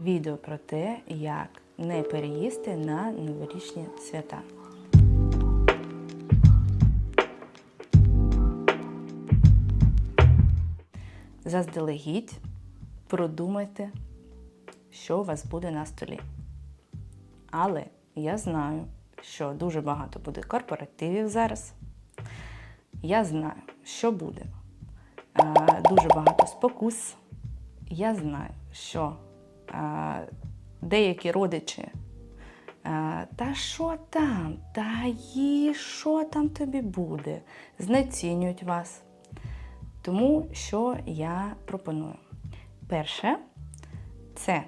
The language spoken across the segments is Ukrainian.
Відео про те, як не переїсти на новорічні свята. Заздалегідь продумайте, що у вас буде на столі. Але я знаю, що дуже багато буде корпоративів зараз. Я знаю, що буде е, дуже багато спокус. Я знаю, що деякі родичі. Та що там? Та їй, що там тобі буде? Знецінюють вас. Тому що я пропоную? Перше, це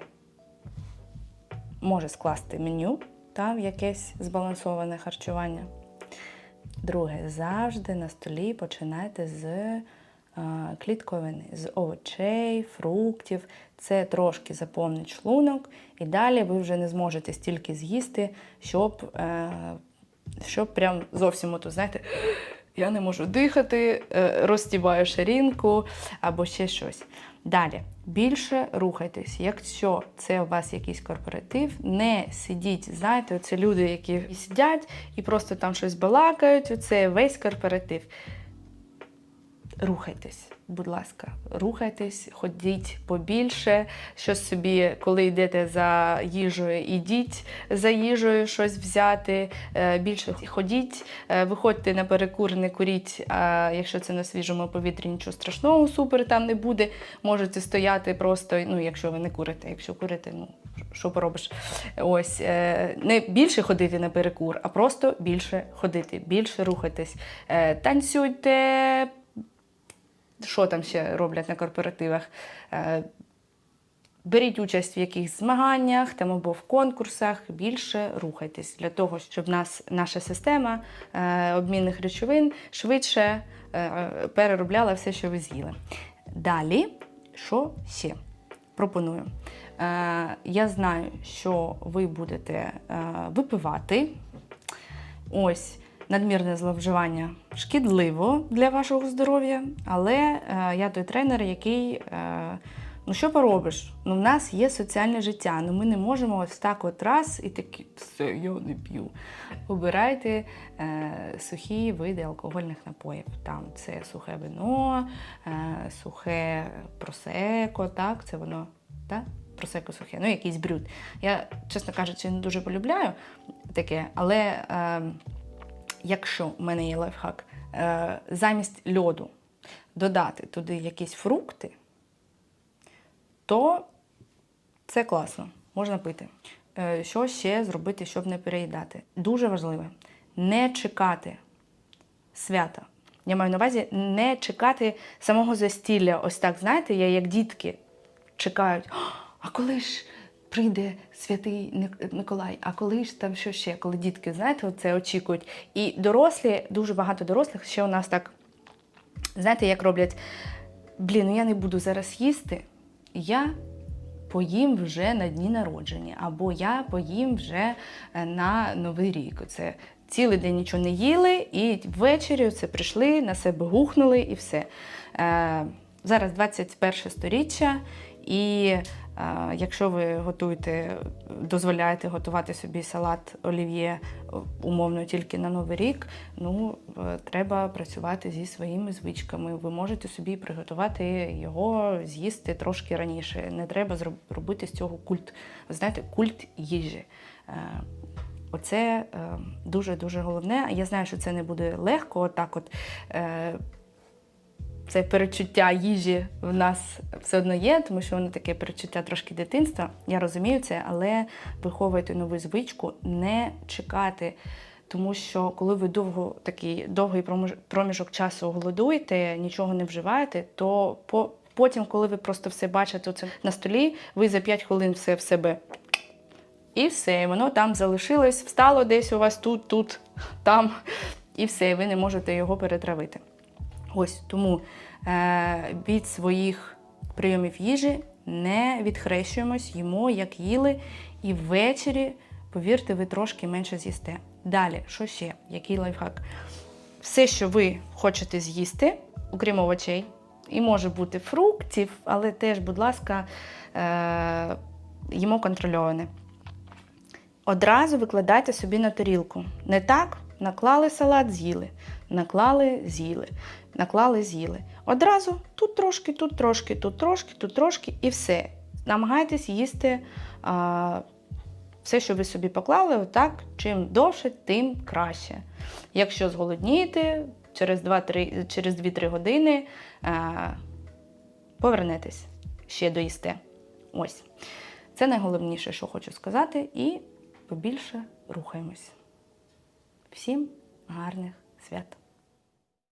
може скласти меню та якесь збалансоване харчування. Друге, завжди на столі починайте з клітковини, з овочей, фруктів. Це трошки заповнить шлунок, і далі ви вже не зможете стільки з'їсти, щоб, е, щоб прям зовсім ото, знаєте, я не можу дихати, е, розтібаю ширинку або ще щось. Далі, більше рухайтесь. Якщо це у вас якийсь корпоратив, не сидіть, знаєте, це люди, які сидять і просто там щось балакають, це весь корпоратив. Рухайтесь, будь ласка, рухайтесь, ходіть побільше. Щось собі, коли йдете за їжею, ідіть за їжею щось взяти. е, Більше ходіть, е, виходьте на перекур, не куріть. А якщо це на свіжому повітрі, нічого страшного, супер там не буде. Можете стояти просто, ну, якщо ви не курите. Якщо курите, ну що поробиш? Ось е, не більше ходити на перекур, а просто більше ходити, більше рухатись. Танцюйте що там ще роблять на корпоративах. Е, Беріть участь в якихось змаганнях там або в конкурсах, більше рухайтесь для того, щоб нас, наша система е, обмінних речовин швидше е, переробляла все, що ви з'їли. Далі, що ще? Пропоную. Е, я знаю, що ви будете е, випивати. Ось надмірне зловживання шкідливо для вашого здоров'я, але е, я той тренер, який. Е, Ну, що поробиш? Ну, в нас є соціальне життя. Ну ми не можемо ось так от раз і такі все, я не п'ю. Обирайте е, сухі види алкогольних напоїв. Там це сухе вино, е, сухе просеко, так, це воно, так? Просеко сухе, ну якийсь брюд. Я, чесно кажучи, не дуже полюбляю таке, але е, якщо в мене є лайфхак, е, замість льоду додати туди якісь фрукти то це класно, можна пити. Е, Що ще зробити, щоб не переїдати? Дуже важливе не чекати свята. Я маю на увазі не чекати самого застілля. Ось так, знаєте, я як дітки чекають, а коли ж прийде святий Ник- Миколай, а коли ж там що ще, коли дітки, знаєте, це очікують. І дорослі, дуже багато дорослих ще у нас так, знаєте, як роблять, блін, ну я не буду зараз їсти, я поїм вже на дні народження, або я поїм вже е, на Новий рік. Це цілий день нічого не їли, і ввечері це прийшли, на себе гухнули і все. Е, зараз 21 сторіччя, і е, якщо ви готуєте, дозволяєте готувати собі салат олів'є умовно тільки на Новий рік, ну е, треба працювати зі своїми звичками. Ви можете собі приготувати його, з'їсти трошки раніше. Не треба зроб- робити з цього культ. Знаєте, культ їжі. Е, Оце дуже дуже головне. Я знаю, що це не буде легко. Отак, от це перечуття їжі в нас все одно є, тому що воно таке перечуття трошки дитинства. Я розумію це, але виховуйте нову звичку, не чекати. Тому що коли ви довго такий довгий проміжок часу голодуєте, нічого не вживаєте, то по, потім, коли ви просто все бачите це на столі, ви за 5 хвилин все в себе і все, і воно там залишилось, встало десь у вас тут, тут, там, і все, і ви не можете його перетравити. Ось тому е, від своїх прийомів їжі не відхрещуємось, їмо, як їли, і ввечері, повірте, ви трошки менше з'їсте. Далі, що ще? Який лайфхак? Все, що ви хочете з'їсти, окрім овочей, і може бути фруктів, але теж, будь ласка, е, їмо контрольоване. Одразу викладайте собі на тарілку. Не так, наклали салат, з'їли, наклали, з'їли, наклали, з'їли. Одразу тут трошки, тут трошки, тут трошки, тут трошки і все. Намагайтесь їсти а, все, що ви собі поклали, отак, чим довше, тим краще. Якщо зголоднієте, через 2-3 через 2-3 години а, повернетесь, ще доїсте. Ось. Це найголовніше, що хочу сказати, і побільше рухаємось. Всім гарних свят!